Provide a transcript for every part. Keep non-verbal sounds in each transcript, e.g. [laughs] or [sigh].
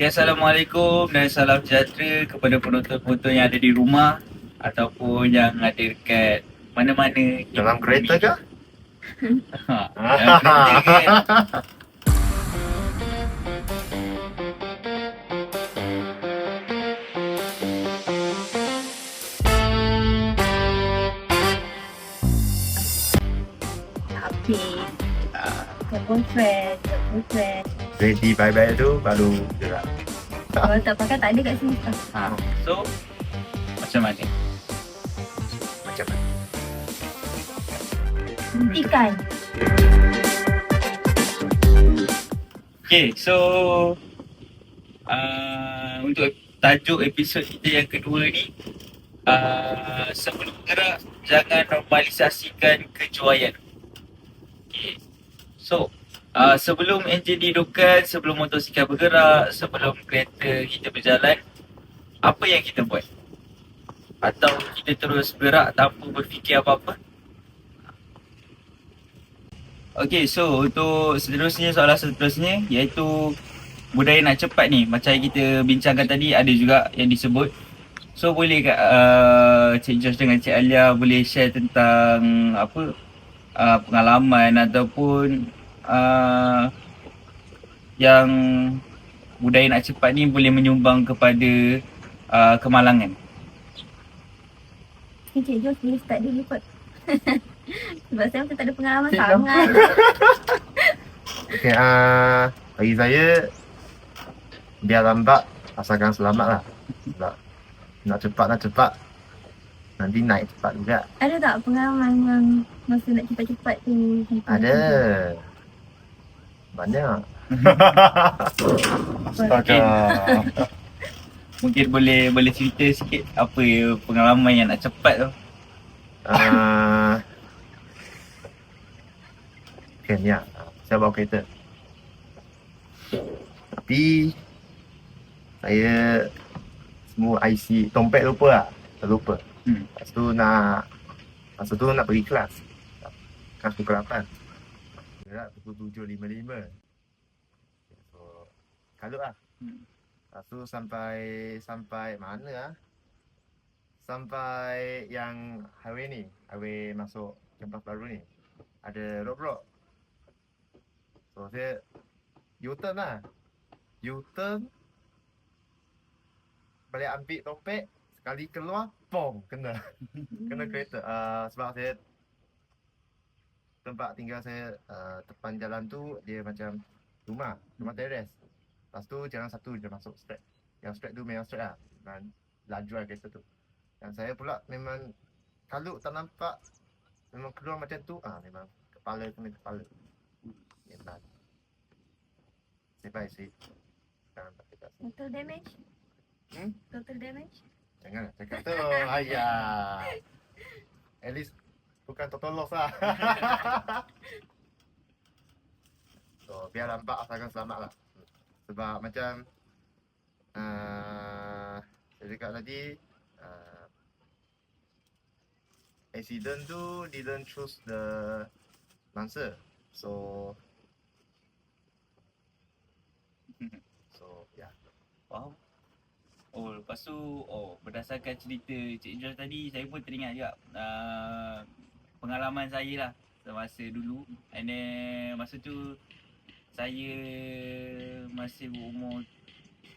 Okay, Assalamualaikum dan salam sejahtera kepada penonton-penonton yang ada di rumah ataupun yang ada dekat mana-mana di Dalam kereta ke? Ha, [laughs] dalam kereta? Tapi Ke boyfriend Ke boyfriend Ready bye-bye tu baru gerak. Kalau tak pakai tak ada kat sini ha. So, macam mana? Macam mana? Hentikan Okay, so uh, untuk tajuk episod kita yang kedua ni uh, sebelum gerak jangan normalisasikan kejuaian. Okay. So, uh, sebelum enjin dihidupkan, sebelum motosikal bergerak, sebelum kereta kita berjalan, apa yang kita buat? Atau kita terus bergerak tanpa berfikir apa-apa? Okay, so untuk seterusnya soalan seterusnya iaitu budaya nak cepat ni macam yang kita bincangkan tadi ada juga yang disebut. So boleh uh, Cik Josh dengan Cik Alia boleh share tentang apa uh, pengalaman ataupun uh, yang budaya nak cepat ni boleh menyumbang kepada uh, kemalangan. Ni Cik Jos boleh start dulu kot [laughs] Sebab saya macam tak ada pengalaman Cik sangat [laughs] Okay, uh, bagi saya biar lambat asalkan selamat lah. Sebab nak cepat nak cepat nanti naik cepat juga. Ada tak pengalaman yang Masa nak cepat-cepat tu Ada. Banyak. Astaga. [laughs] Mungkin boleh boleh cerita sikit apa pengalaman yang nak cepat tu. Uh, okay, ni lah. Saya bawa kereta. Tapi saya semua IC dompet lupa lah. Terlupa. Hmm. Lepas tu nak masa tu nak pergi kelas. Kelas pukul 8. Gerak pukul 7.55. So, kalut lah. Hmm. Lepas tu sampai sampai mana lah? Sampai yang highway ni, highway masuk campus baru ni. Ada roadblock. So saya U-turn lah. U-turn balik ambil topek sekali keluar pom kena [laughs] kena kereta uh, sebab saya tempat tinggal saya uh, depan jalan tu dia macam rumah rumah teres. Lepas tu jalan satu je masuk straight yang straight tu memang straight lah. Dan laju lah kereta tu. Yang saya pula memang kalau tak nampak memang keluar macam tu ah memang kepala kena kepala. Memang. Saya baik sih jangan tak kita Total damage? Hmm? Total damage? Jangan cakap tu. [laughs] Ayah. At least bukan total loss lah. [laughs] so, biar nampak asalkan selamat lah. Sebab macam uh, saya cakap tadi uh, accident tu didn't choose the Lancer. So [laughs] so yeah. Faham? Oh, lepas tu, oh, berdasarkan cerita Cik Josh tadi, saya pun teringat juga uh, pengalaman saya lah semasa dulu. And then, masa tu, saya masih berumur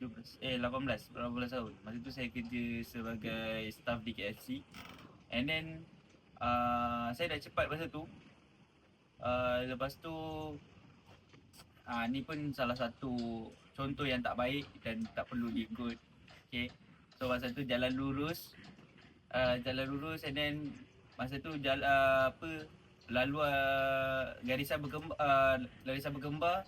17, eh 18, 18 tahun. Masa tu saya kerja sebagai staff di KFC. And then, uh, saya dah cepat masa tu. Uh, lepas tu, uh, ni pun salah satu contoh yang tak baik dan tak perlu diikut. Okay. So masa tu jalan lurus. Uh, jalan lurus and then masa tu jalan uh, apa lalu uh, garisan bergembar uh, garisan bergembar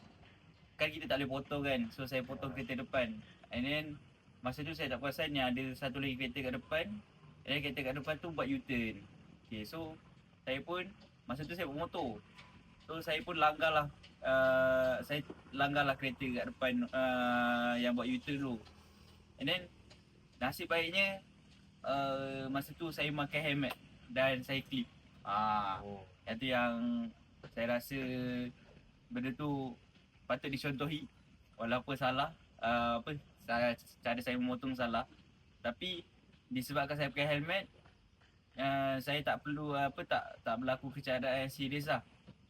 kan kita tak boleh potong kan. So saya potong kereta depan. And then masa tu saya tak perasan yang ada satu lagi kereta kat depan. And then kereta kat depan tu buat U-turn. Okay, so saya pun masa tu saya bermotor. So saya pun langgar lah uh, saya langgar lah kereta kat depan uh, yang buat U-turn tu. And then nasib baiknya uh, masa tu saya pakai helmet dan saya clip. Ah, Oh. yang tu yang saya rasa benda tu patut dicontohi walaupun salah uh, apa sa- cara saya memotong salah. Tapi disebabkan saya pakai helmet uh, saya tak perlu apa tak tak berlaku kecederaan yang serius lah.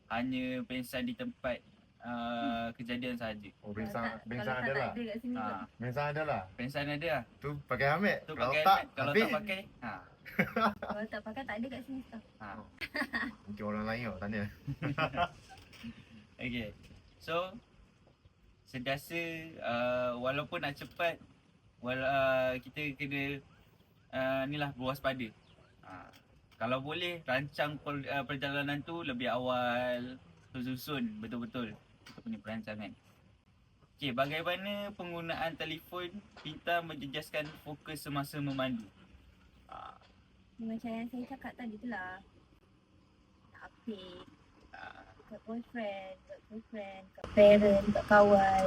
Hanya pengsan di tempat uh, kejadian sahaja. Oh, bensang kalau ada tak lah. ada kat sini Ha, pun. Bensang ada lah. pengsan ada lah. Tu pakai helmet. Tu Kalau pakai tak, helmet, kalau habis. tak pakai ha. Kalau tak pakai tak ada kat sini staf. ha. Mungkin orang lain kot tanya. [laughs] Okay. So sentiasa uh, walaupun nak cepat wala, uh, kita kena uh, ni lah berwaspada. Uh, kalau boleh rancang per, uh, perjalanan tu lebih awal susun betul-betul kita punya perancangan. Okay, bagaimana penggunaan telefon pintar menjejaskan fokus semasa memandu? Macam yang saya cakap tadi tu lah. Nak update uh, kat boyfriend, kat girlfriend, kat parent, kat kawan.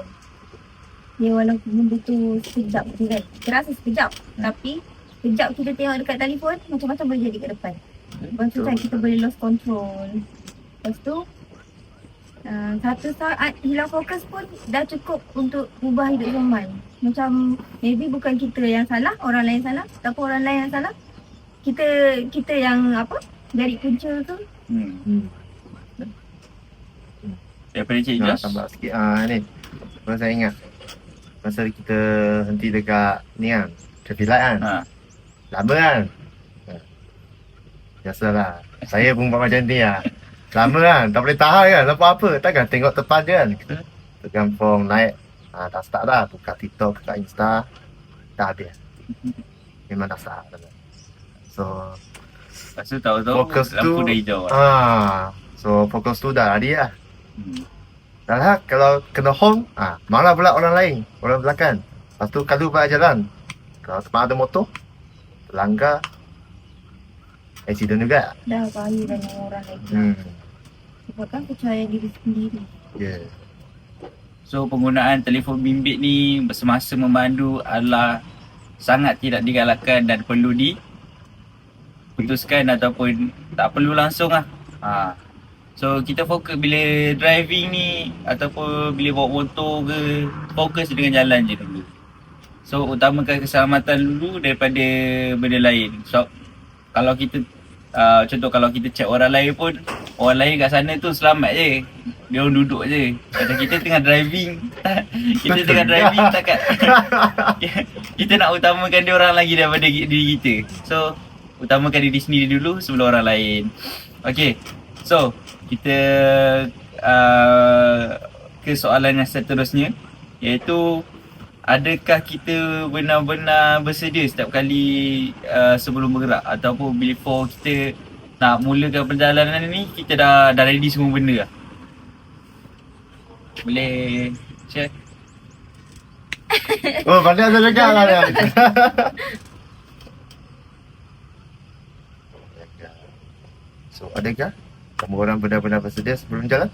Dia walaupun benda tu sekejap je kan. Kita rasa sekejap. Hmm. Tapi sekejap kita tengok dekat telefon, macam-macam boleh jadi kat depan. Lepas tu kan kita boleh lost control. Lepas tu, uh, satu saat hilang fokus pun dah cukup untuk ubah hidup zaman. Macam maybe bukan kita yang salah, orang lain salah. Tapi orang lain yang salah. Kita kita yang apa, dari punca tu. hmm. Hmm. Daripada Cik Nak Josh. tambah sikit. Ah ni. Baru saya ingat. Masa kita henti dekat ni kan. Traffic light kan. Ha. Lama kan. Ha. Biasalah. Saya pun buat macam ni lah. Lama kan. Tak boleh tahan kan. Lepas apa. Takkan tengok depan je kan. Tekan form naik. Ha, dah start dah. Buka TikTok, buka Insta. Dah habis. Memang dah start. So, Lepas tu tahu-tahu Fokus lampu tu- dah hijau. lah. ah, so fokus tu dah lari lah. Hmm. Dah lah, kalau kena home, ah, malah pula orang lain, orang belakang. Lepas tu kalau balik jalan, kalau tempat ada motor, terlanggar, accident juga. Dah bahaya dengan orang lain. Hmm, Sebab kan percaya diri sendiri. yeah. So penggunaan telefon bimbit ni semasa memandu adalah sangat tidak digalakkan dan perlu diputuskan ataupun tak perlu langsung lah. Ha. So kita fokus bila driving ni ataupun bila bawa motor ke fokus dengan jalan je dulu. So utamakan keselamatan dulu daripada benda lain. So kalau kita uh, contoh kalau kita check orang lain pun orang lain kat sana tu selamat je. Dia orang duduk je. Macam kita tengah driving. [laughs] kita tengah driving [laughs] takkan [laughs] kita nak utamakan dia orang lagi daripada diri kita. So utamakan diri sendiri dulu sebelum orang lain. Okay. So kita uh, ke soalan yang seterusnya iaitu adakah kita benar-benar bersedia setiap kali uh, sebelum bergerak ataupun before kita nak mulakan perjalanan ni kita dah dah ready semua benda lah. Boleh share? Oh, pandai saya cakap lah dia. [laughs] so, adakah? Kamu orang benar-benar bersedia sebelum jalan?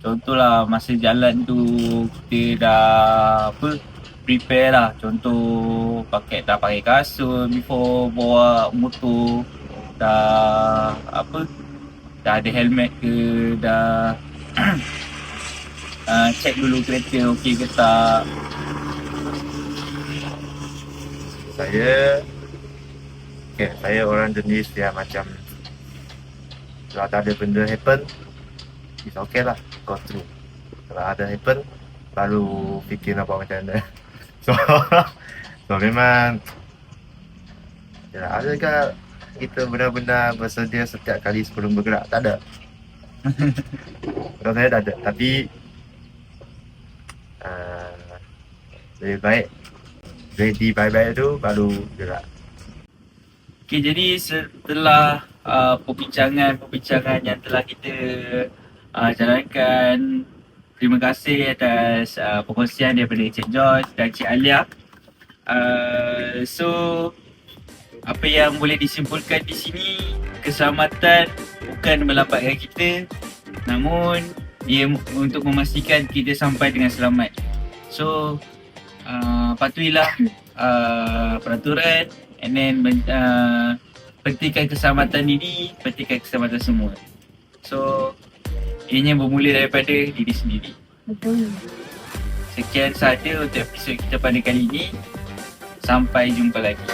Contohlah masa jalan tu kita dah apa prepare lah. Contoh pakai dah pakai kasut before bawa motor dah apa dah ada helmet ke dah uh, [clears throat] check dulu kereta okey ke tak. Saya Okay, saya orang jenis yang macam Kalau tak ada benda happen It's okay lah, go through Kalau ada happen Baru fikir buat macam mana [laughs] So, so memang ya, Adakah kita benar-benar bersedia setiap kali sebelum bergerak? Tak ada Kalau saya tak ada, tapi uh, Lebih baik ready baik-baik tu baru gerak. Okay, jadi setelah uh, perbincangan-perbincangan yang telah kita uh, jalankan, terima kasih atas uh, perkongsian daripada Cik George dan Cik Alia. Uh, so, apa yang boleh disimpulkan di sini, keselamatan bukan melambatkan kita, namun ia untuk memastikan kita sampai dengan selamat. So, uh, patuhilah uh, peraturan and then uh, pentingkan keselamatan diri, pentingkan keselamatan semua. So, ianya bermula daripada diri sendiri. Betul. Sekian sahaja untuk episod kita pada kali ini. Sampai jumpa lagi.